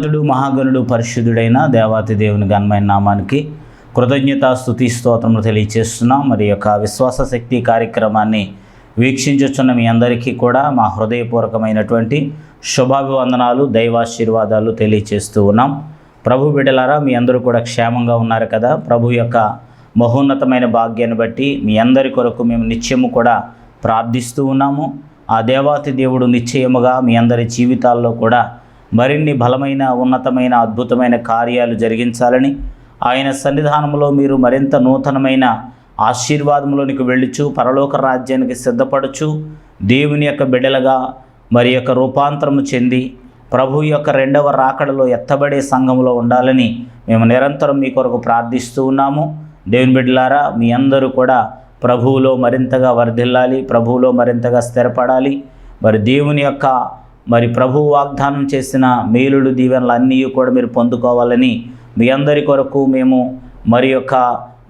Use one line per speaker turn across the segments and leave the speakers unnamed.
మహోన్నతుడు మహాగణుడు పరిశుద్ధుడైన దేవాతి దేవుని ఘనమైన నామానికి కృతజ్ఞత స్థుతి స్తోత్రములు తెలియచేస్తున్నాం. మరి యొక్క విశ్వాస శక్తి కార్యక్రమాన్ని వీక్షించుచున్న మీ అందరికీ కూడా మా హృదయపూర్వకమైనటువంటి శుభాభివందనాలు దైవాశీర్వాదాలు తెలియచేస్తూ ఉన్నాం. ప్రభు బిడ్డలారా మీ అందరూ కూడా క్షేమంగా ఉన్నారు కదా? ప్రభు యొక్క మహోన్నతమైన భాగ్యాన్ని బట్టి మీ అందరి కొరకు మేము నిత్యము కూడా ప్రార్థిస్తూ ఉన్నాము. ఆ దేవాతి దేవుడు నిశ్చయముగా మీ అందరి జీవితాల్లో కూడా మరిన్ని బలమైన ఉన్నతమైన అద్భుతమైన కార్యాలు జరిగించాలని ఆయన సన్నిధానంలో మీరు మరింత నూతనమైన ఆశీర్వాదంలోనికి వెళ్ళుచు పరలోక రాజ్యానికి సిద్ధపడుచు దేవుని యొక్క బిడ్డలుగా మరి యొక్క రూపాంతరము చెంది ప్రభు యొక్క రెండవ రాకడలో ఎత్తబడే సంఘంలో ఉండాలని మేము నిరంతరం మీ కొరకు ప్రార్థిస్తూ ఉన్నాము. దేవుని బిడ్డలారా మీ అందరూ కూడా ప్రభువులో మరింతగా వర్ధిల్లాలి ప్రభువులో మరింతగా స్థిరపడాలి. మరి దేవుని యొక్క మరి ప్రభు వాగ్దానం చేసిన మేలుడు దీవెనలు అన్నీ కూడా మీరు పొందుకోవాలని మీ అందరి కొరకు మేము మరి యొక్క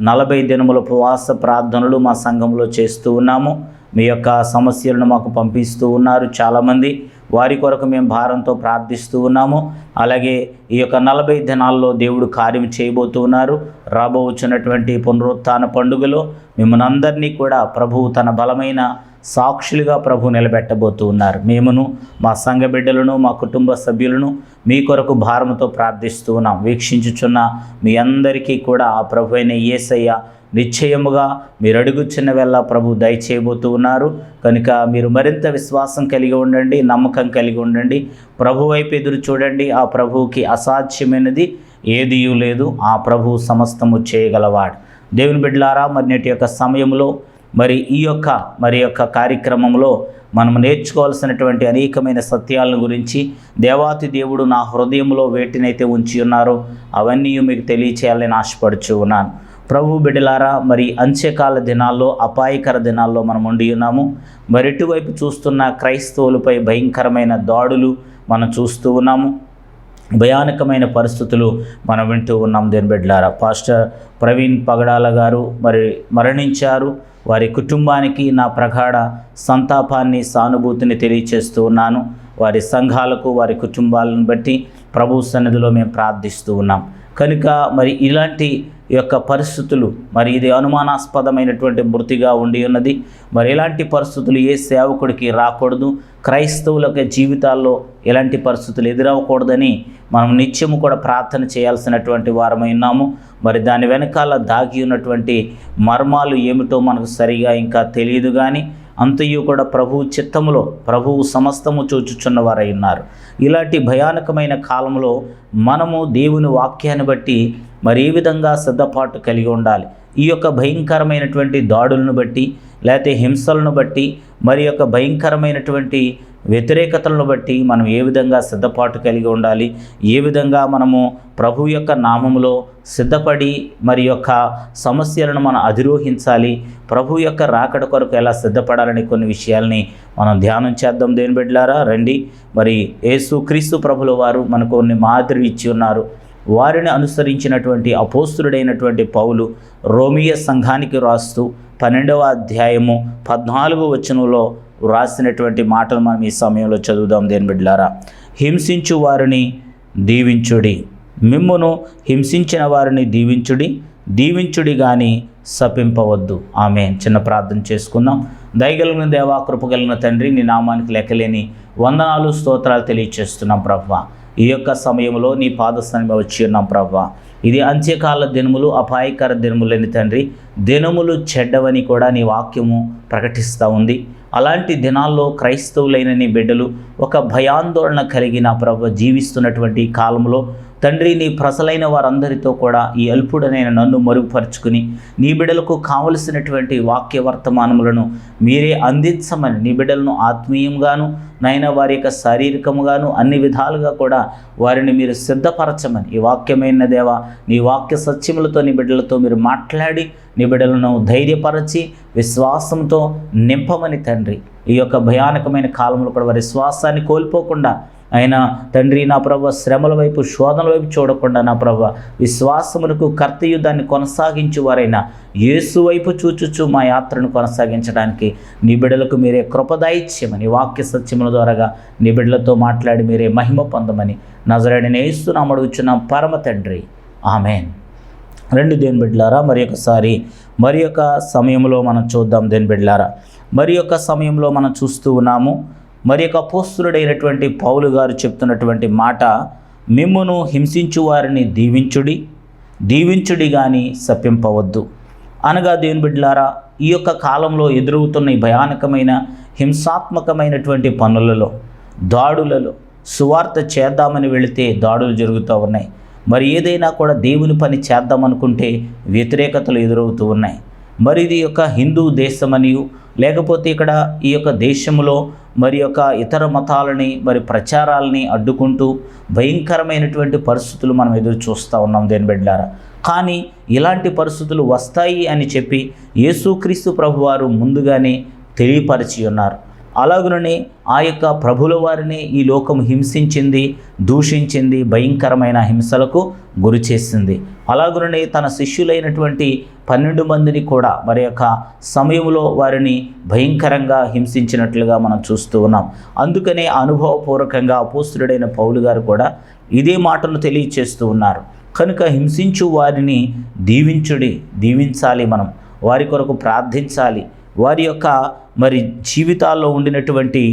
నలభై దినముల ఉపవాస ప్రార్థనలు మా సంఘంలో చేస్తూ ఉన్నాము. మీ యొక్క సమస్యలను మాకు పంపిస్తూ ఉన్నారు చాలామంది. వారి కొరకు మేము భారంతో ప్రార్థిస్తూ ఉన్నాము. అలాగే ఈ యొక్క నలభై దినాల్లో దేవుడు కార్యం చేయబోతూ ఉన్నారు. రాబోచున్నటువంటి పునరుత్థాన పండుగలో మిమ్మల్ని అందరినీ కూడా ప్రభువు తన బలమైన సాక్షులుగా ప్రభు నిలబెట్టబోతూ ఉన్నారు. మేమును మా సంఘ బిడ్డలను మా కుటుంబ సభ్యులను మీ కొరకు భారముతో ప్రార్థిస్తూ ఉన్నాం. వీక్షించుచున్న మీ అందరికీ కూడా ఆ ప్రభు అయిన ఏసయ్య నిశ్చయముగా మీరు అడుగుచున్న వెళ్ళ ప్రభు దయచేయబోతూ ఉన్నారు. కనుక మీరు మరింత విశ్వాసం కలిగి ఉండండి నమ్మకం కలిగి ఉండండి. ప్రభు వైపు ఎదురు చూడండి. ఆ ప్రభువుకి అసాధ్యమైనది ఏదీ లేదు. ఆ ప్రభు సమస్తము చేయగలవాడు. దేవుని బిడ్డలారా మరి నేటి యొక్క సమయంలో మరి ఈ యొక్క మరి యొక్క కార్యక్రమంలో మనం నేర్చుకోవాల్సినటువంటి అనేకమైన సత్యాలను గురించి దేవాతి దేవుడు నా హృదయంలో వేటినైతే ఉంచి ఉన్నారో అవన్నీ మీకు తెలియచేయాలని ఆశపడుచు ఉన్నాను. ప్రభు బిడ్డలారా మరి అంత్యకాల దినాల్లో అపాయకర దినాల్లో మనం ఉండి ఉన్నాము. మరి ఇటువైపు చూస్తున్న క్రైస్తవులపై భయంకరమైన దాడులు మనం చూస్తూ ఉన్నాము. భయానకమైన పరిస్థితులు మనం వింటూ ఉన్నాం దేని బిడ్డలారా. పాస్టర్ ప్రవీణ్ పగడాల గారు మరి మరణించారు. వారి కుటుంబానికి నా ప్రగాఢ సంతాపాన్ని సానుభూతిని తెలియచేస్తూ ఉన్నాను. వారి సంఘాలకు వారి కుటుంబాలను బట్టి ప్రభు సన్నిధిలో మేము ప్రార్థిస్తూ ఉన్నాం. కనుక మరి ఇలాంటి యొక్క పరిస్థితులు మరి ఇది అనుమానాస్పదమైనటువంటి మృతిగా ఉండి ఉన్నది. మరి ఇలాంటి పరిస్థితులు ఏ సేవకుడికి రాకూడదు. క్రైస్తవుల జీవితాల్లో ఎలాంటి పరిస్థితులు ఎదురవ్వకూడదని మనం నిత్యము కూడా ప్రార్థన చేయాల్సినటువంటి వారమై ఉన్నాము. మరి దాని వెనకాల దాగి ఉన్నటువంటి మర్మాలు ఏమిటో మనకు సరిగా ఇంకా తెలియదు కానీ అంతయు కూడా ప్రభువు చిత్తములో ప్రభువు సమస్తము చూచుచున్నవారై ఉన్నారు. ఇలాంటి భయానకమైన కాలంలో మనము దేవుని వాక్యాన్ని బట్టి మరి ఏ విధంగా సిద్ధపాటు కలిగి ఉండాలి? ఈ యొక్క భయంకరమైనటువంటి దాడులను బట్టి లేకపోతే హింసలను బట్టి మరి యొక్క భయంకరమైనటువంటి వ్యతిరేకతలను బట్టి మనం ఏ విధంగా సిద్ధపాటు కలిగి ఉండాలి? ఏ విధంగా మనము ప్రభు యొక్క నామములో సిద్ధపడి మరి యొక్క సమస్యలను మనం అధిరోహించాలి? ప్రభు యొక్క రాకడ కొరకు ఎలా సిద్ధపడాలని కొన్ని విషయాల్ని మనం ధ్యానం చేద్దాం. దేని బిడ్డలారా రండి. మరి యేసు క్రీస్తు ప్రభుల వారు మనకు కొన్ని మాదిరి ఇచ్చి ఉన్నారు. వారిని అనుసరించినటువంటి అపోస్తుడైనటువంటి పౌలు రోమియ సంఘానికి రాస్తూ పన్నెండవ అధ్యాయము పద్నాలుగు వచనంలో వ్రాసినటువంటి మాటలు మనం ఈ సమయంలో చదువుదాం దేని బిడ్డలారా. హింసించు వారిని దీవించుడి. మిమ్మును హింసించిన వారిని దీవించుడి. దీవించుడి కానీ శపింపవద్దు. ఆమె చిన్న ప్రార్థన చేసుకుందాం. దయగలిగిన దేవా కృపగలిగిన తండ్రి నీ నామానికి లెక్కలేని వందనాలు స్తోత్రాలు తెలియచేస్తున్నాం ప్రభా. ఈ యొక్క సమయంలో నీ పాదస్థానం వచ్చి ఉన్నాం ప్రభా. ఇది అంత్యకాల దినములు అపాయకర దినములని తండ్రి దినములు చెడ్డవని కూడా నీ వాక్యము ప్రకటిస్తూ ఉంది. అలాంటి దినాల్లో క్రైస్తవులైన నీ బిడ్డలు ఒక భయాందోళన కలిగిన ప్రభు జీవిస్తున్నటువంటి కాలంలో తండ్రి నీ ప్రసలైన వారందరితో కూడా ఈ అల్పుడనైన నన్ను మరుగుపరుచుకుని నీ బిడ్డలకు కావలసినటువంటి వాక్య వర్తమానములను మీరే అందించమని నీ బిడ్డలను ఆత్మీయంగాను నైనా వారి యొక్క శారీరకముగాను అన్ని విధాలుగా కూడా వారిని మీరు సిద్ధపరచమని ఈ వాక్యమైన దేవ నీ వాక్య సత్యములతో నీ బిడ్డలతో మీరు మాట్లాడి నీ బిడ్డలను ధైర్యపరచి విశ్వాసంతో నింపమని తండ్రి. ఈ యొక్క భయానకమైన కాలంలో కూడా వారి విశ్వాసాన్ని కోల్పోకుండా ఆయన తండ్రి నా ప్రభ శ్రమల వైపు శోధనల వైపు చూడకుండా నా ప్రభ విశ్వాసమునకు కర్తయు దాన్ని కొనసాగించు వారైనా యేసు వైపు చూచుచు మా యాత్రను కొనసాగించడానికి నీ బిడ్డలకు మీరే కృపదాయిత్యమని వాక్య సత్యముల ద్వారాగా నీ బిడ్డలతో మాట్లాడి మీరే మహిమ పొందమని నజరడిని వేస్తున్నాం అడుగుచున్నాం. పరమ తండ్రి. ఆమెన్. రెండు దేని బిడ్డలారా మరి ఒకసారి మరి యొక్క సమయంలో మనం చూద్దాం దేని బిడ్డలారా. మరి యొక్క సమయంలో మనం చూస్తూ ఉన్నాము. మరి యొక్క అపోస్తుడైనటువంటి పౌలు గారు చెప్తున్నటువంటి మాట మిమ్మును హింసించు వారిని దీవించుడి దీవించుడి కానీ సప్పింపవద్దు అనగా దేవుని బిడ్డలారా ఈ యొక్క కాలంలో ఎదురవుతున్న ఈ భయానకమైన హింసాత్మకమైనటువంటి పనులలో దాడులలో సువార్త చేద్దామని వెళితే దాడులు జరుగుతూ ఉన్నాయి. మరి ఏదైనా కూడా దేవుని పని చేద్దామనుకుంటే వ్యతిరేకతలు ఎదురవుతూ ఉన్నాయి. మరి ఇది యొక్క హిందూ దేశమనియు లేకపోతే ఇక్కడ ఈ యొక్క దేశంలో మరి యొక్క ఇతర మతాలని మరి ప్రచారాలని అడ్డుకుంటూ భయంకరమైనటువంటి పరిస్థితులు మనం ఎదురు చూస్తూ ఉన్నాం దేని బిడ్డారా. కానీ ఇలాంటి పరిస్థితులు వస్తాయి అని చెప్పి యేసుక్రీస్తు ప్రభువారు ముందుగానే తెలియపరిచి ఉన్నారు. అలాగుననే ఆ యొక్క ప్రభుల వారిని ఈ లోకం హింసించింది దూషించింది భయంకరమైన హింసలకు గురి చేసింది. అలాగుననే తన శిష్యులైనటువంటి పన్నెండు మందిని కూడా మరి యొక్క సమయంలో వారిని భయంకరంగా హింసించినట్లుగా మనం చూస్తూ ఉన్నాం. అందుకనే అనుభవపూర్వకంగా అపోస్తుడైన పౌలు గారు కూడా ఇదే మాటను తెలియచేస్తూ ఉన్నారు. కనుక హింసించు వారిని దీవించుడి దీవించాలి మనం. వారి కొరకు ప్రార్థించాలి. వారి యొక్క మరి జీవితాల్లో ఉండినటువంటి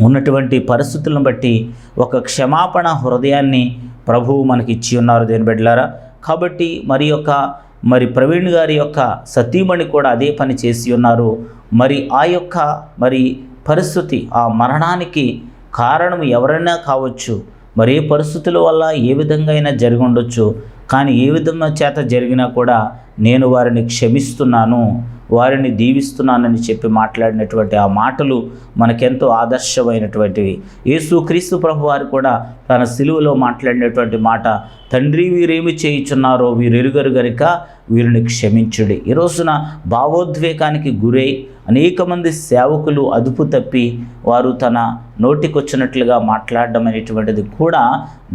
ఉన్నటువంటి పరిస్థితులను బట్టి ఒక క్షమాపణ హృదయాన్ని ప్రభువు మనకి ఇచ్చి ఉన్నారు దేని బిడ్డలారా. కాబట్టి మరి యొక్క మరి ప్రవీణ్ గారి యొక్క సతీమణి కూడా అదే పని చేసి ఉన్నారు. మరి ఆ యొక్క మరి పరిస్థితి ఆ మరణానికి కారణం ఎవరైనా కావచ్చు. మరి ఏ పరిస్థితుల వల్ల ఏ విధంగా అయినా జరిగి ఉండొచ్చు. కానీ ఏ విధంగా చేత జరిగినా కూడా నేను వారిని క్షమిస్తున్నాను. వారిని దీవిస్తున్నానని చెప్పి మాట్లాడినటువంటి ఆ మాటలు మనకెంతో ఆదర్శమైనటువంటివి. యేసుక్రీస్తు ప్రభు వారు కూడా తన సిలువలో మాట్లాడినటువంటి మాట తండ్రి వీరేమి చేయుచున్నారో వీరు ఎరుగరు గనుక వీరిని క్షమించుడి. ఈ రోజున భావోద్వేగానికి గురై అనేక మంది సేవకులు అదుపు తప్పి వారు తన నోటికొచ్చినట్లుగా మాట్లాడడం అనేటువంటిది కూడా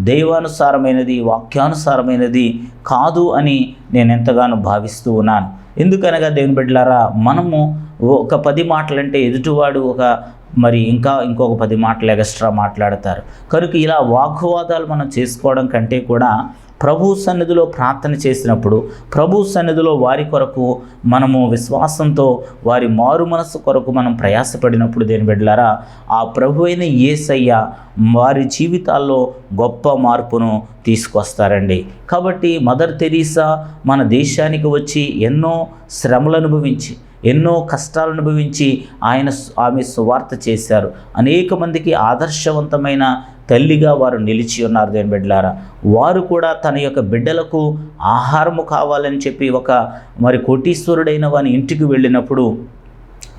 దైవానుసారమైనది వాక్యానుసారమైనది కాదు అని నేను ఎంతగానో భావిస్తూ ఉన్నాను. ఎందుకనగా దేవుని బిడ్డలారా మనము ఒక పది మాటలంటే ఎదుటివాడు ఒక మరి ఇంకా ఇంకొక పది మాటలు ఎక్స్ట్రా మాట్లాడతారు. కనుక ఇలా వాగ్వాదాలు మనం చేసుకోవడం కంటే కూడా ప్రభు సన్నిధిలో ప్రార్థన చేసినప్పుడు ప్రభు సన్నిధిలో వారి కొరకు మనము విశ్వాసంతో వారి మారు మనసు కొరకు మనం ప్రయాసపడినప్పుడు దేని బిడ్డలారా ఆ ప్రభు అయిన ఏసయ్య వారి జీవితాల్లో గొప్ప మార్పును తీసుకొస్తారండి. కాబట్టి మదర్ తెరీసా మన దేశానికి వచ్చి ఎన్నో శ్రమలు అనుభవించి ఎన్నో కష్టాలు అనుభవించి ఆయన ఆమె సువార్త చేశారు. అనేక మందికి ఆదర్శవంతమైన తల్లిగా వారు నిలిచి ఉన్నారు దేని బిడ్డలారా. వారు కూడా తన యొక్క బిడ్డలకు ఆహారము కావాలని చెప్పి ఒక మరి కోటీశ్వరుడైన వాని ఇంటికి వెళ్ళినప్పుడు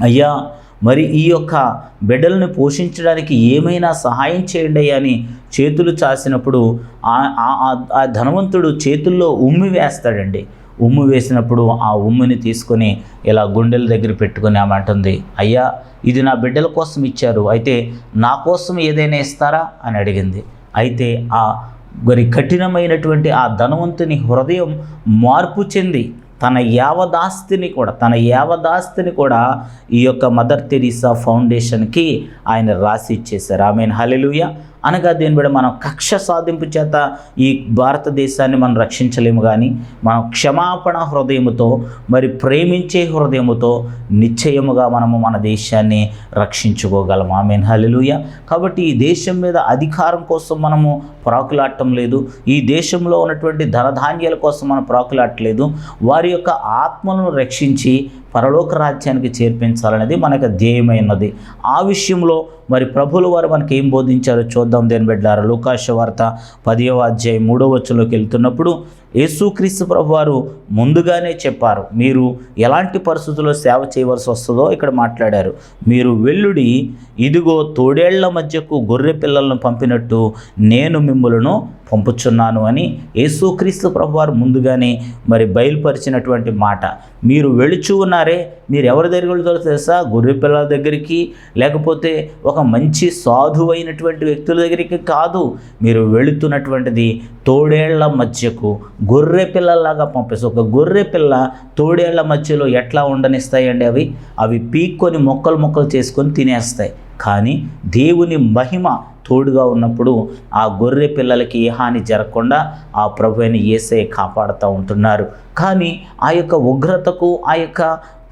అయ్యా మరి ఈ యొక్క బిడ్డలను పోషించడానికి ఏమైనా సహాయం చేయండి అని చేతులు చాసినప్పుడు ఆ- ఆ- ఆ ధనవంతుడు చేతుల్లో ఉమ్మి వేస్తాడండి. ఉమ్ము వేసినప్పుడు ఆ ఉమ్ముని తీసుకొని ఇలా గుండెల దగ్గర పెట్టుకుని ఆమె అంటుంది అయ్యా ఇది నా బిడ్డల కోసం ఇచ్చారు అయితే నా కోసం ఏదైనా ఇస్తారా? అని అడిగింది. అయితే ఆ మరి కఠినమైనటువంటి ఆ ధనవంతుని హృదయం మార్పు చెంది తన యావదాస్తిని కూడా తన యావదాస్తిని కూడా ఈ యొక్క మదర్ తెరీసా ఫౌండేషన్కి ఆయన రాసి ఇచ్చేశారు. ఆమె హలెలుయ అనగా దీని బట్టి మనం కక్ష సాధింపు చేత ఈ భారతదేశాన్ని మనం రక్షించలేము కానీ మనం క్షమాపణ హృదయముతో మరి ప్రేమించే హృదయముతో నిశ్చయముగా మనము మన దేశాన్ని రక్షించుకోగలం. ఆమెన్. హల్లెలూయ. కాబట్టి ఈ దేశం మీద అధికారం కోసం మనము ప్రాకులాడటం లేదు. ఈ దేశంలో ఉన్నటువంటి ధనధాన్యాల కోసం మనం ప్రాకులాడలేదు వారి యొక్క ఆత్మలను రక్షించి పరలోక రాజ్యానికి చేర్పించాలనేది మనకు ధ్యేయమైనది. ఆ విషయంలో మరి ప్రభుల వారు మనకి ఏం బోధించారో చూద్దాం దేని బిడ్డారు. లూకాశ వార్త పదివ అధ్యాయం మూడవ వచ్చంలోకి వెళ్తున్నప్పుడు యేసుక్రీస్తు ప్రభు వారు ముందుగానే చెప్పారు మీరు ఎలాంటి పరిస్థితుల్లో సేవ చేయవలసి వస్తుందో ఇక్కడ మాట్లాడారు. మీరు వెల్లుడి ఇదిగో తోడేళ్ళ మధ్యకు గొర్రె పిల్లలను పంపినట్టు నేను మిమ్మలను పంపుచున్నాను అని యేసుక్రీస్తు ప్రభువారు ముందుగానే మరి బయలుపరిచినటువంటి మాట. మీరు వెళుచు ఉన్నారే మీరు ఎవరి దగ్గర వెళ్తారో తెలుసా? గొర్రె పిల్లల దగ్గరికి లేకపోతే ఒక మంచి సాధువైనటువంటి వ్యక్తుల దగ్గరికి కాదు. మీరు వెళుతున్నటువంటిది తోడేళ్ళ మధ్యకు గొర్రె పిల్లల్లాగా పంపిస్తారు ఒక గొర్రె పిల్ల తోడేళ్ళ మధ్యలో ఎట్లా ఉండనిస్తాయండి అవి? అవి పీక్కొని మొక్కలు మొక్కలు చేసుకొని తినేస్తాయి. కానీ దేవుని మహిమ తోడుగా ఉన్నప్పుడు ఆ గొర్రె పిల్లలకి ఏ హాని జరగకుండా ఆ ప్రభు అయిన ఏసే కాపాడుతూ ఉంటున్నారు. కానీ ఆ యొక్క ఉగ్రతకు ఆ యొక్క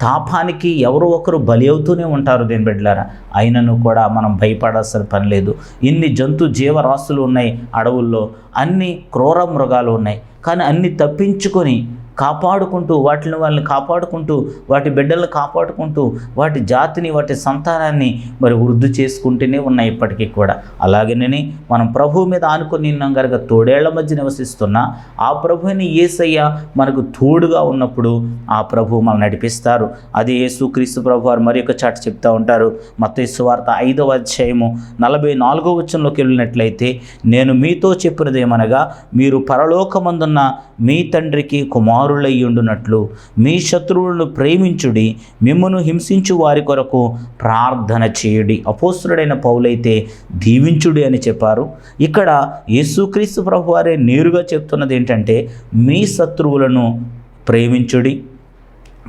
తాపానికి ఎవరో ఒకరు బలి అవుతూనే ఉంటారు దీని బిడ్డలారా. అయినను కూడా మనం భయపడాల్సిన పని లేదు. ఇన్ని జంతు జీవరాశులు ఉన్నాయి అడవుల్లో అన్ని క్రూర మృగాలు ఉన్నాయి. కానీ అన్ని తప్పించుకొని కాపాడుకుంటూ వాటిని వాళ్ళని కాపాడుకుంటూ వాటి బిడ్డలను కాపాడుకుంటూ వాటి జాతిని వాటి సంతానాన్ని మరి వృద్ధి చేసుకుంటూనే ఉన్నాయి ఇప్పటికీ కూడా. అలాగనే మనం ప్రభువు మీద ఆనుకుని ఉన్నాం కనుక తోడేళ్ళ మధ్య నివసిస్తున్న ఆ ప్రభుని ఏసయ్య మనకు తోడుగా ఉన్నప్పుడు ఆ ప్రభు మనం నడిపిస్తారు. అది యేసుక్రీస్తు ప్రభు వారు మరి ఒక చాట చెప్తూ ఉంటారు. మతేసు వార్త ఐదవ అధ్యాయము నలభై నాలుగో వచనంలోకి వెళ్ళినట్లయితే నేను మీతో చెప్పినది ఏమనగా మీరు పరలోకమందున్న మీ తండ్రికి కుమారులయ్యుండునట్లు మీ శత్రువులను ప్రేమించుడి మిమ్మను హింసించు వారి కొరకు ప్రార్థన చేయుడి. అపోస్తుడైన పౌలైతే దీవించుడి అని చెప్పారు. ఇక్కడ యేసుక్రీస్తు ప్రభు వారే నేరుగా చెప్తున్నది ఏంటంటే మీ శత్రువులను ప్రేమించుడి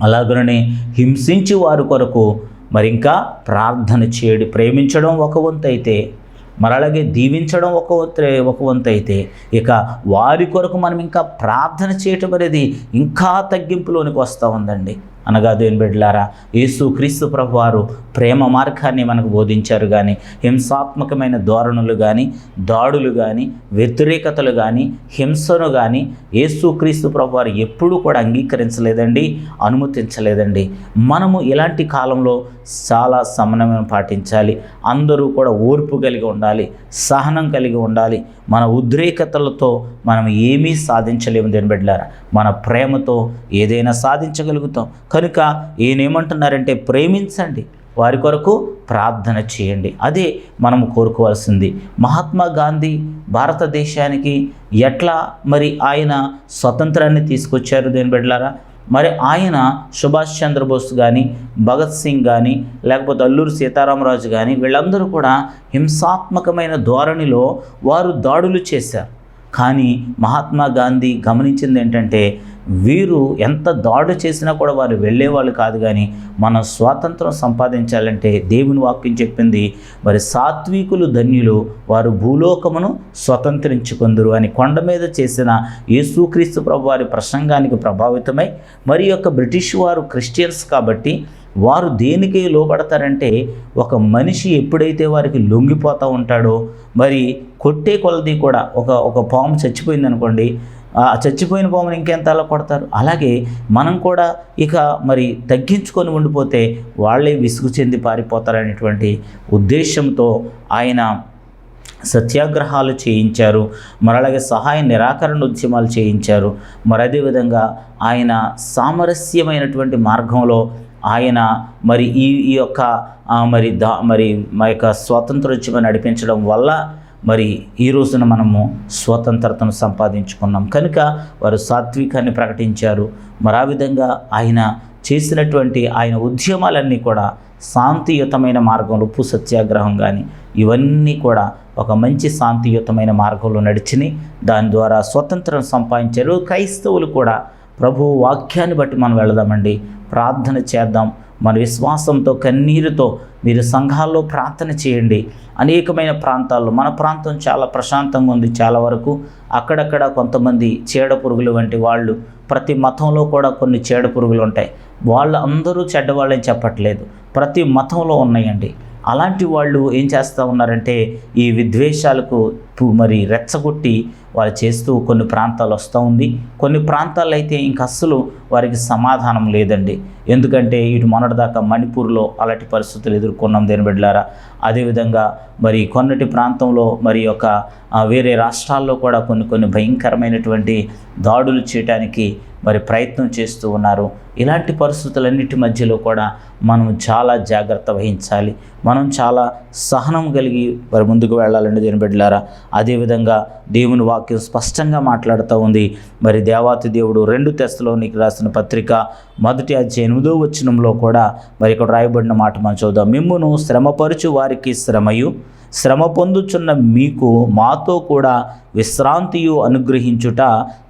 అలాగనే హింసించి వారి కొరకు మరి ఇంకా ప్రార్థన చేయడి. ప్రేమించడం ఒక వంతు అయితే మరి అలాగే దీవించడం ఒక ఒక వంతు అయితే ఇక వారి కొరకు మనం ఇంకా ప్రార్థన చేయటం అనేది ఇంకా తగ్గింపులోనికి వస్తూ ఉందండి. అనగా దేని బిడ్డలారా యేసు క్రీస్తు ప్రభు వారు ప్రేమ మార్గాన్ని మనకు బోధించారు కానీ హింసాత్మకమైన ధోరణులు కానీ దాడులు కానీ వ్యతిరేకతలు కానీ హింసను కానీ యేసు క్రీస్తు ప్రభు వారు ఎప్పుడూ కూడా అంగీకరించలేదండి అనుమతించలేదండి. మనము ఇలాంటి కాలంలో చాలా సమన్వయం పాటించాలి. అందరూ కూడా ఓర్పు కలిగి ఉండాలి సహనం కలిగి ఉండాలి. మన ఉద్రేకతలతో మనం ఏమీ సాధించలేము దేని బిడ్డారా మన ప్రేమతో ఏదైనా సాధించగలుగుతాం. కనుక ఈయనేమంటున్నారంటే ప్రేమించండి. వారి కొరకు ప్రార్థన చేయండి. అదే మనం కోరుకోవాల్సింది. మహాత్మా గాంధీ భారతదేశానికి ఎట్లా మరి ఆయన స్వతంత్రాన్ని తీసుకొచ్చారు దేని బిడ్డలారా? మరి ఆయన సుభాష్ చంద్రబోస్ కానీ భగత్ సింగ్ కానీ లేకపోతే అల్లూరు సీతారామరాజు కానీ వీళ్ళందరూ కూడా హింసాత్మకమైన ధోరణిలో వారు దాడులు చేశారు. కానీ మహాత్మా గాంధీ గమనించింది ఏంటంటే వీరు ఎంత దాడు చేసినా కూడా వారు వెళ్ళేవాళ్ళు కాదు కానీ మనం స్వాతంత్రం సంపాదించాలంటే దేవుని వాక్యం చెప్పింది మరి సాత్వికులు ధన్యులు వారు భూలోకమును స్వతంత్రించుకుందరు అని కొండ మీద చేసిన యేసుక్రీస్తు ప్రభు వారి ప్రసంగానికి ప్రభావితమై మరి యొక్క బ్రిటిష్ వారు క్రిస్టియన్స్ కాబట్టి వారు దేనికి లోపడతారంటే ఒక మనిషి ఎప్పుడైతే వారికి లొంగిపోతూ ఉంటాడో మరి కొట్టే కొలది కూడా ఒక ఒక పాము చచ్చిపోయింది అనుకోండి చచ్చిపోయిన పాముని ఇంకెంత అలా కొడతారు? అలాగే మనం కూడా ఇక మరి తగ్గించుకొని ఉండిపోతే వాళ్ళే విసుగు చెంది పారిపోతారనేటువంటి ఉద్దేశంతో ఆయన సత్యాగ్రహాలు చేయించారు. మరి అలాగే సహాయ నిరాకరణ ఉద్యమాలు చేయించారు. మరి అదేవిధంగా ఆయన సామరస్యమైనటువంటి మార్గంలో ఆయన మరి ఈ ఈ యొక్క మరి దా మరి మా యొక్క స్వాతంత్రోద్యమం నడిపించడం వల్ల మరి ఈ రోజున మనము స్వతంత్రతను సంపాదించుకున్నాం. కనుక వారు సాత్వికాన్ని ప్రకటించారు. మరి ఆ విధంగా ఆయన చేసినటువంటి ఆయన ఉద్యమాలన్నీ కూడా శాంతియుతమైన మార్గంలో ఉప్పు సత్యాగ్రహం కానీ ఇవన్నీ కూడా ఒక మంచి శాంతియుతమైన మార్గంలో నడిచిని దాని ద్వారా స్వతంత్రం సంపాదించారు. క్రైస్తవులు కూడా ప్రభు వాక్యాన్ని బట్టి మనం వెళదామండి. ప్రార్థన చేద్దాం. మన విశ్వాసంతో కన్నీరుతో మీరు సంఘాల్లో ప్రార్థన చేయండి. అనేకమైన ప్రాంతాల్లో మన ప్రాంతం చాలా ప్రశాంతంగా ఉంది. చాలా వరకు అక్కడక్కడ కొంతమంది చీడ పురుగులు వంటి వాళ్ళు ప్రతి మతంలో కూడా కొన్ని చీడ పురుగులు ఉంటాయి. వాళ్ళు అందరూ చెడ్డవాళ్ళని చెప్పట్లేదు. ప్రతి మతంలో ఉన్నాయండి. అలాంటి వాళ్ళు ఏం చేస్తూ ఉన్నారంటే ఈ విద్వేషాలకు మరి రెచ్చగొట్టి వాళ్ళు చేస్తూ కొన్ని ప్రాంతాలు వస్తూ ఉంది. కొన్ని ప్రాంతాల్లో అయితే ఇంక అస్సలు వారికి సమాధానం లేదండి. ఎందుకంటే ఇటు మొన్నటిదాకా మణిపూర్లో అలాంటి పరిస్థితులు ఎదుర్కొన్నాం దేని బిడ్డలారా. అదేవిధంగా మరి కొన్నటి ప్రాంతంలో మరి యొక్క వేరే రాష్ట్రాల్లో కూడా కొన్ని కొన్ని భయంకరమైనటువంటి దాడులు చేయడానికి మరి ప్రయత్నం చేస్తూ ఉన్నారు. ఇలాంటి పరిస్థితులన్నిటి మధ్యలో కూడా మనం చాలా జాగ్రత్త వహించాలి. మనం చాలా సహనం కలిగి మరి ముందుకు వెళ్ళాలండి దేని బిడ్డలారా. అదేవిధంగా దేవుని వాక్యం స్పష్టంగా మాట్లాడుతూ ఉంది. మరి దేవాతి దేవుడు రెండు తెస్తలో నీకు రాసిన పత్రిక మొదటి అధ్యాయ ఎనిమిదో వచనంలో కూడా మరి ఇక్కడ రాయబడిన మాట మనం చూద్దాం. మిమ్మును శ్రమపరచు వారికి శ్రమయు. శ్రమ పొందుచున్న మీకు మాతో కూడా విశ్రాంతియు అనుగ్రహించుట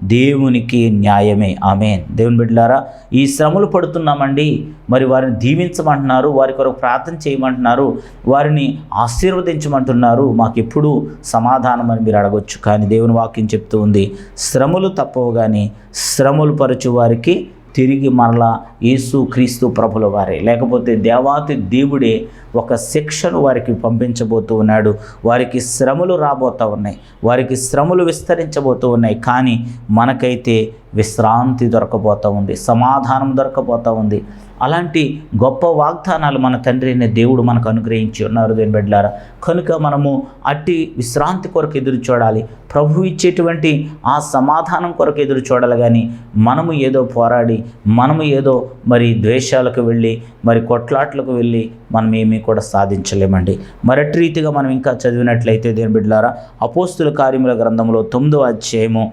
దేవునికి న్యాయమే. ఆమె దేవుని బిడ్డలారా ఈ శ్రమలు పడుతున్నామండి మరి వారిని దీవించమంటున్నారు వారి కొరకు ప్రార్థన చేయమంటున్నారు వారిని ఆశీర్వదించమంటున్నారు మాకెప్పుడు సమాధానం అని మీరు అడగొచ్చు. కానీ దేవుని వాక్యం చెప్తూ ఉంది శ్రమలు తప్పవు కానీ శ్రమలు పరచు వారికి తిరిగి మరలా యేసు క్రీస్తు ప్రభుల వారే. లేకపోతే దేవాతి దేవుడే ఒక శిక్షను వారికి పంపించబోతూ ఉన్నాడు. వారికి శ్రమలు రాబోతూ ఉన్నాయి. వారికి శ్రమలు విస్తరించబోతూ ఉన్నాయి. కానీ మనకైతే విశ్రాంతి దొరకపోతూ ఉంది సమాధానం దొరకపోతూ ఉంది. అలాంటి గొప్ప వాగ్దానాలు మన తండ్రి అనే దేవుడు మనకు అనుగ్రహించి ఉన్నారు దేని బిడ్డలారా. కనుక మనము అట్టి విశ్రాంతి కొరకు ఎదురు చూడాలి. ప్రభు ఇచ్చేటువంటి ఆ సమాధానం కొరకు ఎదురు చూడాలి కానీ మనము ఏదో పోరాడి మనము ఏదో మరి ద్వేషాలకు వెళ్ళి మరి కొట్లాట్లకు వెళ్ళి మనం ఏమీ కూడా సాధించలేమండి. మరటి రీతిగా మనం ఇంకా చదివినట్లయితే దేని బిడ్డలారా అపోస్తుల కార్యముల గ్రంథంలో తొమ్మిదో అధ్యాయము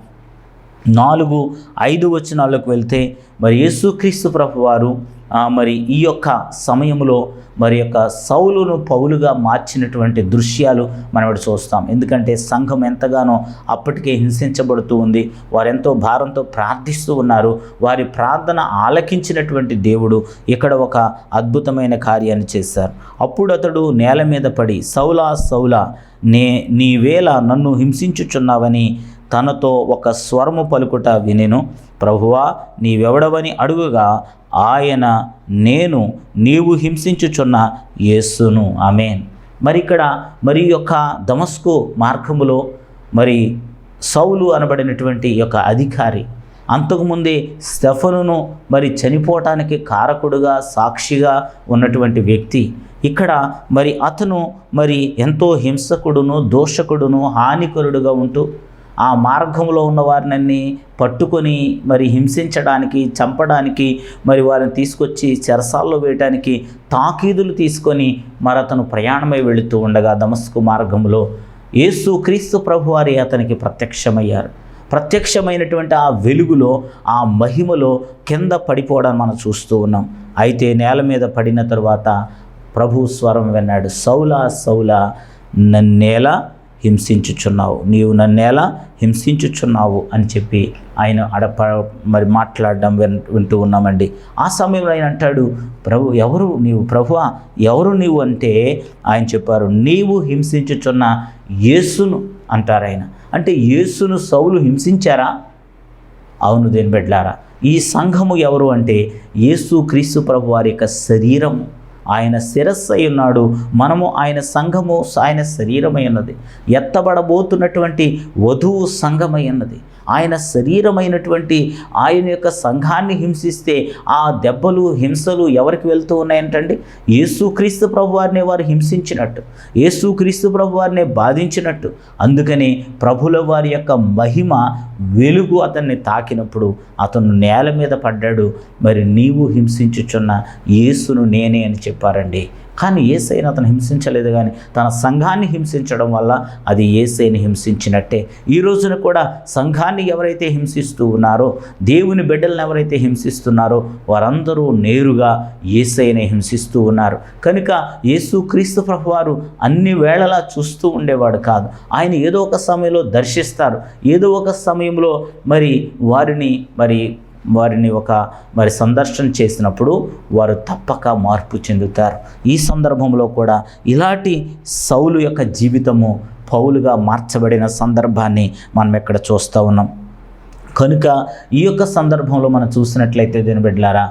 నాలుగు ఐదు వచనాలకు వెళ్తే మరి యేసుక్రీస్తు ప్రభు వారు మరి ఈ యొక్క సమయంలో మరి యొక్క సౌలును పౌలుగా మార్చినటువంటి దృశ్యాలు మనం చూస్తాం. ఎందుకంటే సంఘం ఎంతగానో అప్పటికే హింసించబడుతూ ఉంది. వారెంతో భారంతో ప్రార్థిస్తూ ఉన్నారు. వారి ప్రార్థన ఆలకించినటువంటి దేవుడు ఇక్కడ ఒక అద్భుతమైన కార్యాన్ని చేశారు. అప్పుడు అతడు నేల మీద పడి సౌలా సౌలా నే నీవేళ నన్ను హింసించుచున్నావని తనతో ఒక స్వరము పలుకుట వినెను. ప్రభువా నీవెవడవని అడుగుగా ఆయన నేను నీవు హింసించుచున్న యేసును. ఆమెన్. మరి ఇక్కడ మరి యొక్క దమస్కు మార్గములో మరి సౌలు అనబడినటువంటి యొక్క అధికారి అంతకుముందే స్టెఫనును మరి చనిపోవటానికి కారకుడుగా సాక్షిగా ఉన్నటువంటి వ్యక్తి. ఇక్కడ మరి అతను మరి ఎంతో హింసకుడును దోషకుడును హానికరుడుగా ఉంటూ ఆ మార్గంలో ఉన్న వారినన్నీ పట్టుకొని మరి హింసించడానికి చంపడానికి మరి వారిని తీసుకొచ్చి చెరసాల్లో వేయటానికి తాకీదులు తీసుకొని మరి అతను ప్రయాణమై వెళుతూ ఉండగా దమస్కు మార్గంలో యేసు క్రీస్తు ప్రభువారి అతనికి ప్రత్యక్షమయ్యారు. ప్రత్యక్షమైనటువంటి ఆ వెలుగులో ఆ మహిమలో కింద పడిపోవడం మనం చూస్తూ ఉన్నాం. అయితే నేల మీద పడిన తరువాత ప్రభు స్వరం విన్నాడు సౌలా సౌలా నన్నేలా హింసించుచున్నావు. నీవు నన్నేలా హింసించుచున్నావు అని చెప్పి ఆయన అడప మరి మాట్లాడడం విన్ వింటూ ఉన్నామండి. ఆ సమయంలో ఆయన అంటాడు ప్రభు ఎవరు నీవు? ప్రభు ఎవరు నీవు అంటే ఆయన చెప్పారు నీవు హింసించుచున్న యేసును అంటారు ఆయన. అంటే యేసును సౌలు హింసించారా? అవును దేని బిడ్డలారా ఈ సంఘము ఎవరు అంటే యేసు క్రీస్తు ప్రభు వారి యొక్క శరీరము. ఆయన శిరస్సు అయి ఉన్నాడు. మనము ఆయన సంఘము ఆయన శరీరమై ఉన్నది. ఎత్తబడబోతున్నటువంటి వధువు సంఘమై ఉన్నది. ఆయన శరీరమైనటువంటి ఆయన యొక్క సంఘాన్ని హింసిస్తే ఆ దెబ్బలు హింసలు ఎవరికి వెళ్తూ ఉన్నాయంటండి? యేసుక్రీస్తు ప్రభు వారిని వారు హింసించినట్టు యేసుక్రీస్తు ప్రభు వారిని బాధించినట్టు. అందుకని ప్రభుల వారి యొక్క మహిమ వెలుగు అతన్ని తాకినప్పుడు అతను నేల మీద పడ్డాడు. మరి నీవు హింసించుచున్న యేసును నేనే అని చెప్పారండి. కానీ ఏసైని అతను హింసించలేదు కానీ తన సంఘాన్ని హింసించడం వల్ల అది ఏసైని హింసించినట్టే. ఈ రోజున కూడా సంఘాన్ని ఎవరైతే హింసిస్తూ ఉన్నారో దేవుని బిడ్డలను ఎవరైతే హింసిస్తున్నారో వారందరూ నేరుగా ఏసైని హింసిస్తూ ఉన్నారు. కనుక యేసు క్రీస్తు ప్రభువారు అన్ని వేళలా చూస్తూ ఉండేవాడు కాదు. ఆయన ఏదో ఒక సమయంలో దర్శిస్తారు. ఏదో ఒక సమయంలో మరి వారిని మరి వారిని ఒక మరి సందర్శన చేసినప్పుడు వారు తప్పక మార్పు చెందుతారు. ఈ సందర్భంలో కూడా ఇలాంటి సౌలు యొక్క జీవితము పౌలుగా మార్చబడిన సందర్భాన్ని మనం ఇక్కడ చూస్తూ ఉన్నాం. కనుక ఈ యొక్క సందర్భంలో మనం చూసినట్లయితే దీని బిడ్డలారా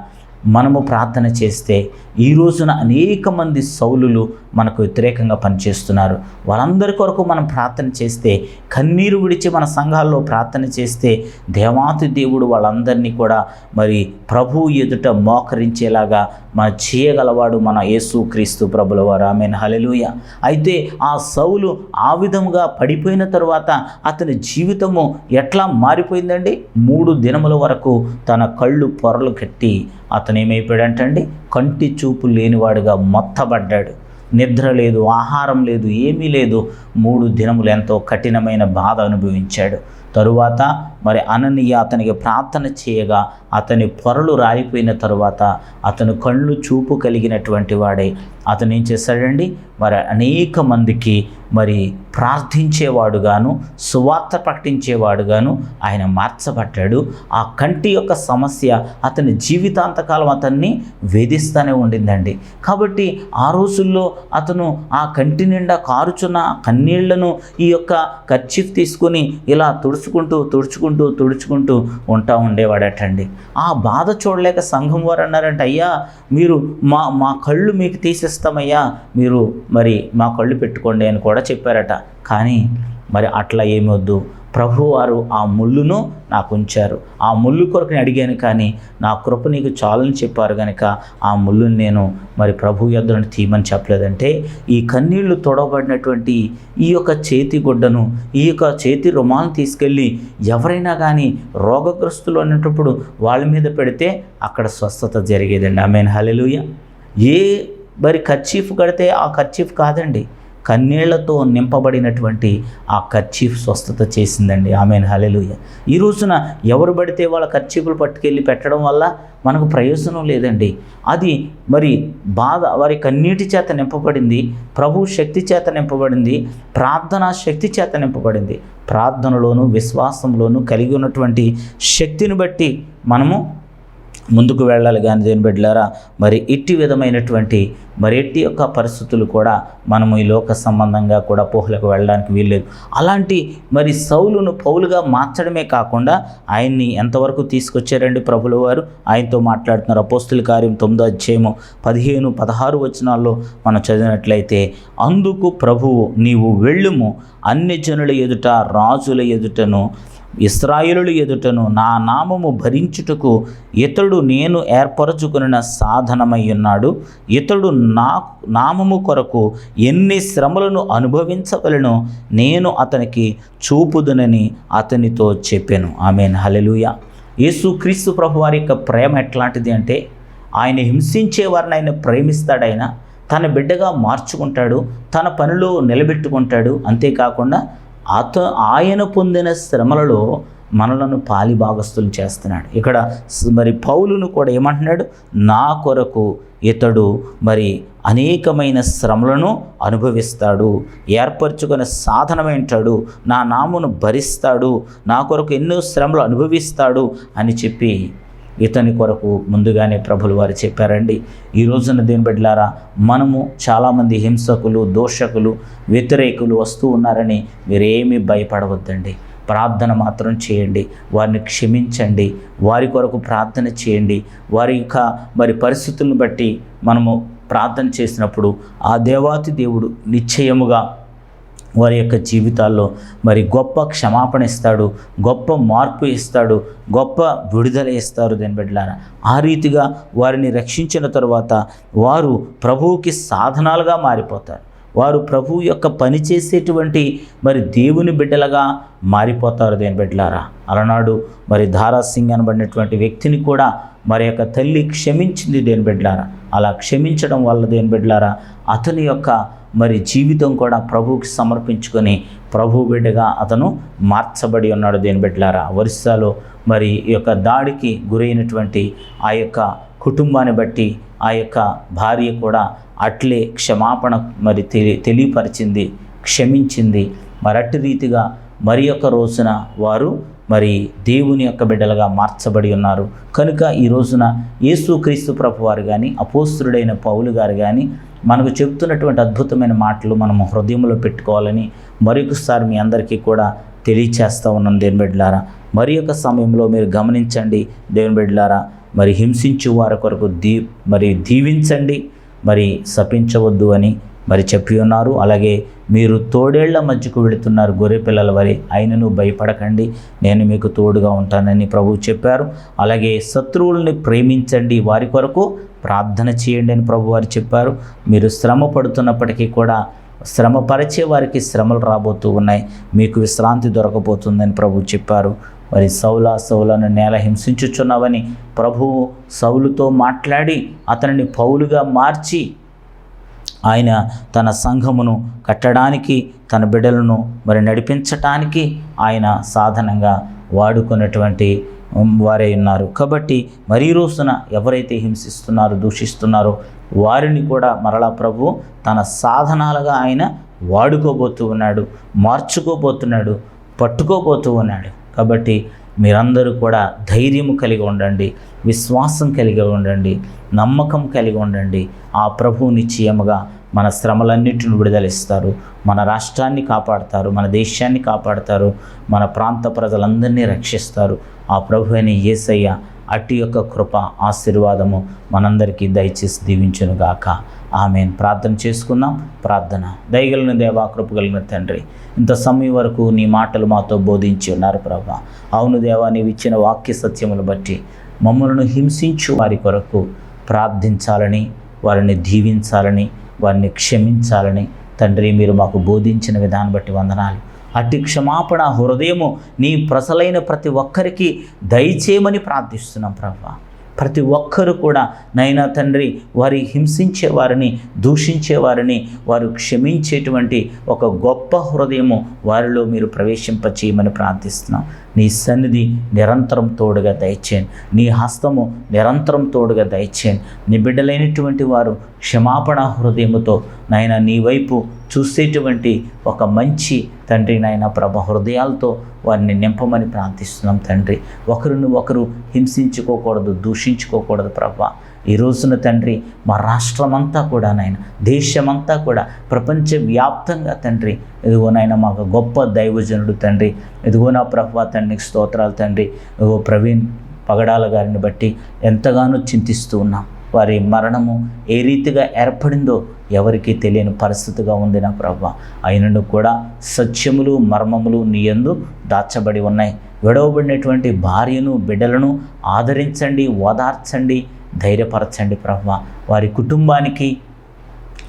మనము ప్రార్థన చేస్తే ఈ రోజున అనేక మంది సౌలులు మనకు వ్యతిరేకంగా పనిచేస్తున్నారు. వాళ్ళందరి కొరకు మనం ప్రార్థన చేస్తే కన్నీరు విడిచి మన సంఘాల్లో ప్రార్థన చేస్తే దేవాతి దేవుడు వాళ్ళందరినీ కూడా మరి ప్రభు ఎదుట మోకరించేలాగా మన చేయగలవాడు మన యేసు క్రీస్తు ప్రభుల వారు. ఆమె హలెలుయ అయితే ఆ సౌలు ఆ విధముగా పడిపోయిన తర్వాత అతని జీవితము ఎట్లా మారిపోయిందండి? మూడు దినముల వరకు తన కళ్ళు పొరలు కట్టి అతను ఏమైపోయాడంటండి కంటి చూపు లేనివాడుగా మొత్తబడ్డాడు. నిద్ర లేదు ఆహారం లేదు ఏమీ లేదు. మూడు దినములు ఎంతో కఠినమైన బాధ అనుభవించాడు. తరువాత మరి అననీయ అతనికి ప్రార్థన చేయగా అతని పొరలు రాలిపోయిన తరువాత అతను కళ్ళు చూపు కలిగినటువంటి వాడే అతను ఏం చేశాడండి మరి అనేక మందికి మరి ప్రార్థించేవాడుగాను సువార్త ప్రకటించేవాడుగాను ఆయన మార్చబడ్డాడు. ఆ కంటి యొక్క సమస్య అతని జీవితాంతకాలం అతన్ని వేధిస్తూనే ఉండిందండి. కాబట్టి ఆ రోజుల్లో అతను ఆ కంటి నిండా కారుచున్న కన్నీళ్ళను ఈ యొక్క కర్చీఫ్ తీసుకుని ఇలా తుడుచుకుంటూ తుడుచుకుంటూ తుడుచుకుంటూ ఉంటా ఉండేవాడటండి. ఆ బాధ చూడలేక సంఘం వారు అన్నారంటే అయ్యా మీరు మా మా కళ్ళు మీకు తీసేస్తామయ్యా మీరు మరి మా కళ్ళు పెట్టుకోండి అని కూడా చెప్పారట. కానీ మరి అట్లా ఏమొద్దు ప్రభువారు ఆ ముళ్ళును నాకు ఉంచారు. ఆ ముళ్ళు కొరకు అడిగాను కానీ నా కృప నీకు చాలని చెప్పారు కనుక ఆ ముళ్ళును నేను మరి ప్రభు యొద్దను తీయమని చెప్పలేదంటే ఈ కన్నీళ్ళు తొడవబడినటువంటి ఈ యొక్క చేతి గుడ్డను ఈ యొక్క చేతి రుమాలను తీసుకెళ్ళి ఎవరైనా కానీ రోగగ్రస్తులు అనేటప్పుడు వాళ్ళ మీద పెడితే అక్కడ స్వస్థత జరిగేదండి. ఆమె హలెలుయ ఏ మరి కర్చీఫ్ కడితే ఆ కర్చీఫ్ కాదండి. కన్నీళ్ళతో నింపబడినటువంటి ఆ కర్చీఫ్ స్వస్థత చేసిందండి. ఆమె హలెలుయ ఈ రోజున ఎవరు పడితే వాళ్ళ కర్చీఫ్లు పట్టుకెళ్ళి పెట్టడం వల్ల మనకు ప్రయోజనం లేదండి. అది మరి బాధ వారి కన్నీటి చేత నింపబడింది. ప్రభు శక్తి చేత నింపబడింది. ప్రార్థనా శక్తి చేత నింపబడింది. ప్రార్థనలోను విశ్వాసంలోను కలిగి ఉన్నటువంటి శక్తిని బట్టి మనము ముందుకు వెళ్ళాలి కానీ దేని బిడ్డలారా మరి ఇట్టి విధమైనటువంటి మరి ఎట్టి యొక్క పరిస్థితులు కూడా మనము ఈ లోక సంబంధంగా కూడా పోహలకు వెళ్ళడానికి వీల్లేదు. అలాంటి మరి సౌలును పౌలుగా మార్చడమే కాకుండా ఆయన్ని ఎంతవరకు తీసుకొచ్చారండి ప్రభుల వారు? ఆయనతో మాట్లాడుతున్నారు అపోస్తుల కార్యం తొమ్మిదో అధ్యాయము పదిహేను పదహారు వచనాల్లో మనం చదివినట్లయితే అందుకు ప్రభువు నీవు వెళ్ళుము అన్ని జనుల ఎదుట రాజుల ఎదుటను ఇస్రాయిలు ఎదుటను నా నామము భరించుటకు ఇతడు నేను ఏర్పరచుకున్న సాధనమై ఉన్నాడు. ఇతడు నా నామము కొరకు ఎన్ని శ్రమలను అనుభవించవలను నేను అతనికి చూపుదునని అతనితో చెప్పాను. ఆమెన్. హలెలుయ యేసు క్రీస్తు ప్రభు వారి యొక్క ప్రేమ ఎట్లాంటిది అంటే ఆయన హింసించే వారిని ఆయన ప్రేమిస్తాడైనా తన బిడ్డగా మార్చుకుంటాడు తన పనిలో నిలబెట్టుకుంటాడు. అంతేకాకుండా అత ఆయన పొందిన శ్రమలలో మనలను పాలిభాగస్తులు చేస్తున్నాడు. ఇక్కడ మరి పౌలును కూడా ఏమంటున్నాడు? నా కొరకు ఇతడు మరి అనేకమైన శ్రమలను అనుభవిస్తాడు. ఏర్పరచుకునే సాధనమేంటాడు నా నామును భరిస్తాడు. నా కొరకు ఎన్నో శ్రమలు అనుభవిస్తాడు అని చెప్పి ఇతని కొరకు ముందుగానే ప్రభులు వారు చెప్పారండి. ఈ రోజున దీని బిడ్డలారా మనము చాలామంది హింసకులు దోషకులు వ్యతిరేకులు వస్తూ ఉన్నారని మీరేమీ భయపడవద్దండి. ప్రార్థన మాత్రం చేయండి. వారిని క్షమించండి. వారి కొరకు ప్రార్థన చేయండి. వారి యొక్క మరి పరిస్థితులను బట్టి మనము ప్రార్థన చేసినప్పుడు ఆ దేవాతి దేవుడు నిశ్చయముగా వారి యొక్క జీవితాల్లో మరి గొప్ప క్షమాపణ ఇస్తాడు గొప్ప మార్పు ఇస్తాడు గొప్ప విడుదల ఇస్తారు దేని బిడ్డలారా. ఆ రీతిగా వారిని రక్షించిన తరువాత వారు ప్రభువుకి సాధనాలుగా మారిపోతారు. వారు ప్రభువు యొక్క పని చేసేటువంటి మరి దేవుని బిడ్డలుగా మారిపోతారు దేని బిడ్డలారా. అలనాడు మరి ధారాసింగ్ అనబడినటువంటి వ్యక్తిని కూడా మరి యొక్క తల్లి క్షమించింది దేని బిడ్డలారా. అలా క్షమించడం వల్ల దేని బిడ్డలారా అతని యొక్క మరి జీవితం కూడా ప్రభువుకి సమర్పించుకొని ప్రభు బిడ్డగా అతను మార్చబడి ఉన్నాడు దేని బిడ్డలారా. ఒరిస్సాలో మరి ఈ యొక్క దాడికి గురైనటువంటి ఆ యొక్క కుటుంబాన్ని బట్టి ఆ యొక్క భార్య కూడా అట్లే క్షమాపణ మరి తెలి తెలియపరిచింది క్షమించింది. మరట్టి రీతిగా మరి యొక్క రోజున వారు మరి దేవుని యొక్క బిడ్డలుగా మార్చబడి ఉన్నారు. కనుక ఈ రోజున యేసుక్రీస్తు ప్రభు వారు కానీ అపోస్తుడైన పౌలు గారు కానీ మనకు చెబుతున్నటువంటి అద్భుతమైన మాటలు మనం హృదయంలో పెట్టుకోవాలని మరొకసారి మీ అందరికీ కూడా తెలియచేస్తూ ఉన్నాం దేవుని బిడ్డలారా. మరి యొక్క సమయంలో మీరు గమనించండి దేవుని బిడ్డలారా. మరి హింసించు వారి కొరకు దీ మరి దీవించండి. మరి శపించవద్దు అని మరి చెప్పి ఉన్నారు. అలాగే మీరు తోడేళ్ళ మధ్యకు వెళుతున్నారు గొర్రె పిల్లల వరి అయినను భయపడకండి. నేను మీకు తోడుగా ఉంటానని ప్రభువు చెప్పారు. అలాగే శత్రువుల్ని ప్రేమించండి వారి కొరకు ప్రార్థన చేయండి అని ప్రభు వారు చెప్పారు. మీరు శ్రమ పడుతున్నప్పటికీ కూడా శ్రమపరిచే వారికి శ్రమలు రాబోతూ ఉన్నాయి. మీకు విశ్రాంతి దొరకబోతుందని ప్రభు చెప్పారు. మరి సౌల సౌలను నేల హింసించుచున్నావని ప్రభువు సౌలుతో మాట్లాడి అతనిని పౌలుగా మార్చి ఆయన తన సంఘమును కట్టడానికి తన బిడ్డలను మరి నడిపించటానికి ఆయన సాధనంగా వాడుకున్నటువంటి వారే ఉన్నారు. కాబట్టి మరీ రోజున ఎవరైతే హింసిస్తున్నారో దూషిస్తున్నారో వారిని కూడా మరలా ప్రభు తన సాధనాలుగా ఆయన వాడుకోబోతూ ఉన్నాడు మార్చుకోబోతున్నాడు పట్టుకోబోతూ ఉన్నాడు. కాబట్టి మీరందరూ కూడా ధైర్యము కలిగి ఉండండి విశ్వాసం కలిగి ఉండండి నమ్మకం కలిగి ఉండండి. ఆ ప్రభు నిశ్చయముగా మన శ్రమలన్నిటిని విడుదలిస్తారు. మన రాష్ట్రాన్ని కాపాడతారు. మన దేశాన్ని కాపాడతారు. మన ప్రాంత ప్రజలందరినీ రక్షిస్తారు. ఆ ప్రభు అయిన యేసయ్య అట్టి యొక్క కృప ఆశీర్వాదము మనందరికీ దయచేసి దీవించునుగాక ఆమె ప్రార్థన చేసుకుందాం. ప్రార్థన. దయగలిగిన దేవా కృపగలిగిన తండ్రి ఇంత సమయం వరకు నీ మాటలు మాతో బోధించి ఉన్నారు ప్రభా. అవును దేవా నీవు ఇచ్చిన వాక్య సత్యములు బట్టి మమ్మలను హింసించు వారి కొరకు ప్రార్థించాలని వారిని దీవించాలని వారిని క్షమించాలని. తండ్రి మీరు మాకు బోధించిన విధానం బట్టి వందనాలు. అట్టి క్షమాపణ హృదయము నీ ప్రసలైన ప్రతి ఒక్కరికి దయచేయమని ప్రార్థిస్తున్నాం ప్రభా. ప్రతి ఒక్కరూ కూడా నైనా తండ్రి వారి హింసించే వారిని దూషించే వారిని వారు క్షమించేటువంటి ఒక గొప్ప హృదయము వారిలో మీరు ప్రవేశింపచేయమని ప్రార్థిస్తున్నాం. నీ సన్నిధి నిరంతరం తోడుగా దయచేయండి. నీ హస్తము నిరంతరం తోడుగా దయచేయండి. నీ బిడ్డలైనటువంటి వారు క్షమాపణ హృదయముతో నాయన నీ వైపు చూసేటువంటి ఒక మంచి తండ్రి నాయన ప్రభ హృదయాలతో వారిని నింపమని ప్రార్థిస్తున్నాం తండ్రి. ఒకరిని ఒకరు హింసించుకోకూడదు దూషించుకోకూడదు ప్రభా. ఈ రోజున తండ్రి మా రాష్ట్రమంతా కూడా నాయన దేశమంతా కూడా ప్రపంచవ్యాప్తంగా తండ్రి ఇదిగో నాయన మాకు గొప్ప దైవజనుడు తండ్రి. ఇదిగో నా ప్రభా తండ్రికి స్తోత్రాలు తండ్రి. ఇదిగో ప్రవీణ్ పగడాల గారిని బట్టి ఎంతగానో చింతిస్తూ ఉన్నాం. వారి మరణము ఏ రీతిగా ఏర్పడిందో ఎవరికీ తెలియని పరిస్థితిగా ఉంది నా ప్రభ. అయినను కూడా సత్యములు మర్మములు నీ ఎందు దాచబడి ఉన్నాయి. విడవబడినటువంటి భార్యను బిడ్డలను ఆదరించండి ఓదార్చండి ధైర్యపరచండి ప్రభా. వారి కుటుంబానికి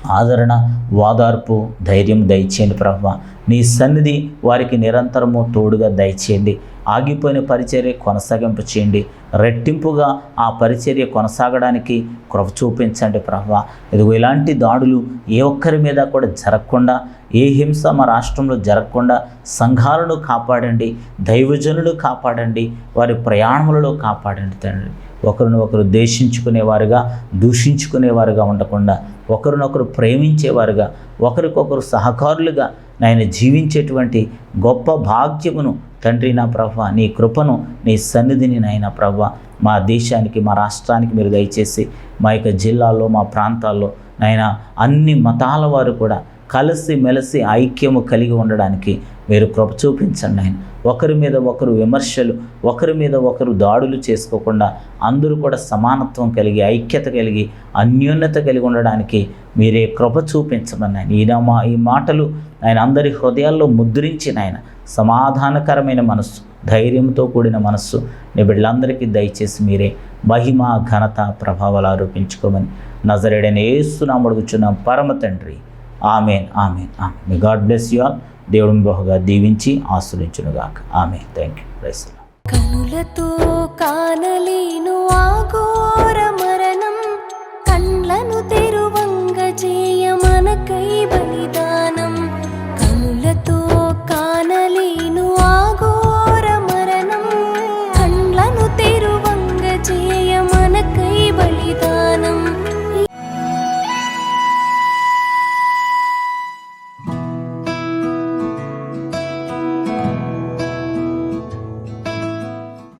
ఆదరణ వాదార్పు ధైర్యం దయచేయండి ప్రభ. నీ సన్నిధి వారికి నిరంతరము తోడుగా దయచేయండి. ఆగిపోయిన పరిచర్య కొనసాగింపు చేయండి. రెట్టింపుగా ఆ పరిచర్య కొనసాగడానికి కృప చూపించండి ప్రభా. ఇదిగో ఇలాంటి దాడులు ఏ ఒక్కరి మీద కూడా జరగకుండా ఏ హింస మా రాష్ట్రంలో జరగకుండా సంఘాలను కాపాడండి దైవజనులు కాపాడండి వారి ప్రయాణములలో కాపాడండి తండ్రి. ఒకరిని ఒకరు దేశించుకునేవారుగా దూషించుకునేవారుగా ఉండకుండా ఒకరినొకరు ప్రేమించేవారుగా ఒకరికొకరు సహకారులుగా నాయన జీవించేటువంటి గొప్ప భాగ్యమును తండ్రి నా ప్రభ నీ కృపను నీ సన్నిధిని నాయన ప్రభ మా దేశానికి మా రాష్ట్రానికి మీరు దయచేసి మా యొక్క జిల్లాల్లో మా ప్రాంతాల్లో నాయన అన్ని మతాల వారు కూడా కలిసి మెలిసి ఐక్యము కలిగి ఉండడానికి మీరు కృప చూపించండి ఆయన ఒకరి మీద ఒకరు విమర్శలు ఒకరి మీద ఒకరు దాడులు చేసుకోకుండా అందరూ కూడా సమానత్వం కలిగి ఐక్యత కలిగి అన్యోన్యత కలిగి ఉండడానికి మీరే కృప చూపించమని ఆయన ఈ మా ఈ మాటలు ఆయన అందరి హృదయాల్లో ముద్రించిన ఆయన సమాధానకరమైన మనస్సు ధైర్యంతో కూడిన మనస్సు నీ బిడ్డలందరికీ దయచేసి మీరే మహిమ ఘనత ప్రభావాలు ఆరోపించుకోమని నజరేడని ఏస్తున్నాం అడుగుచున్నాం పరమ తండ్రి. Amen amen amen. God bless you all దేవుడు బహుగా దీవించి ఆశ్రయించునుగాక. ఆమె థ్యాంక్ యూ ప్రైస్
కనులతో కానలేను ఆఘోరమ